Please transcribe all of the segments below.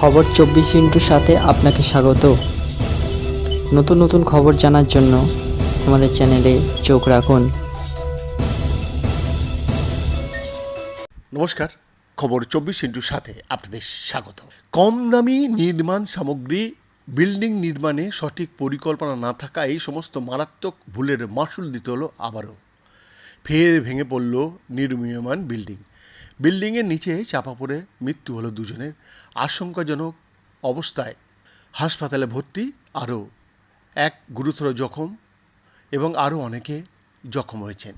খবর চব্বিশ ইন্টুর সাথে আপনাকে স্বাগত। নতুন নতুন খবর জানার জন্য আমাদের চ্যানেলে চোখ রাখুন। নমস্কার, খবর চব্বিশ ইন্টুর সাথে আপনাদের স্বাগত। কম দামি নির্মাণ সামগ্রী, বিল্ডিং নির্মাণে সঠিক পরিকল্পনা না থাকা এই সমস্ত মারাত্মক ভুলের মাসুল দিতে হলো আবারও। ফের ভেঙে পড়ল নির্মীয়মান বিল্ডিং। বিল্ডিংয়ের নিচে চাপা পড়ে মৃত্যু হলো দুজনের আশঙ্কাজনক অবস্থায়। হাসপাতালে ভর্তি আরও এক গুরুতর জখম এবং আরও অনেকে জখম হয়েছেন।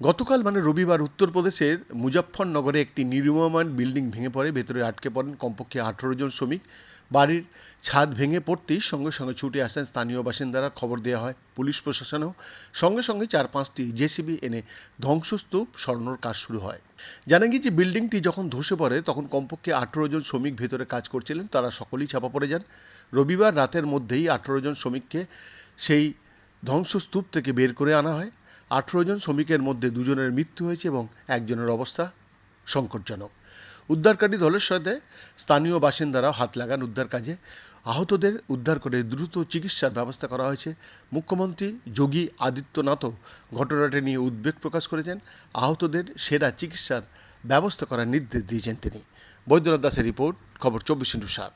গতকাল মানে রবিবার উত্তরপ্রদেশের মুজফ্ফরনগরে একটি নির্মমান বিল্ডিং ভেঙে পড়ে, ভেতরে আটকে পড়েন কমপক্ষে আঠেরো জন শ্রমিক। বাড়ির ছাদ ভেঙে পড়তেই সঙ্গে সঙ্গে ছুটে আসেন স্থানীয় বাসিন্দারা, খবর দেওয়া হয় পুলিশ প্রশাসনেও। সঙ্গে সঙ্গে চার পাঁচটি জেসিবি এনে ধ্বংসস্তূপ সরানোর কাজ শুরু হয়। জানা গিয়েছে, বিল্ডিংটি যখন ধসে পড়ে, তখন কমপক্ষে আঠেরো জন শ্রমিক ভেতরে কাজ করছিলেন, তারা সকলেই চাপা পড়ে যান। রবিবার রাতের মধ্যেই আঠেরো জন শ্রমিককে সেই ধ্বংসস্তূপ থেকে বের করে আনা হয়। আঠেরো জন শ্রমিকের মধ্যে দুজনের মৃত্যু হয়েছে এবং একজনের অবস্থা সংকটজনক। উদ্ধারকারী দলের সাথে স্থানীয় বাসিন্দারাও হাত লাগান উদ্ধার কাজে। আহতদের উদ্ধার করে দ্রুত চিকিৎসার ব্যবস্থা করা হয়েছে। মুখ্যমন্ত্রী যোগী আদিত্যনাথও ঘটনাটি নিয়ে উদ্বেগ প্রকাশ করেছেন। আহতদের সেরা চিকিৎসার ব্যবস্থা করার নির্দেশ দিয়েছেন তিনি। বৈদ্যনাথ দাসের রিপোর্ট, খবর চব্বিশ ইন্টু সাত।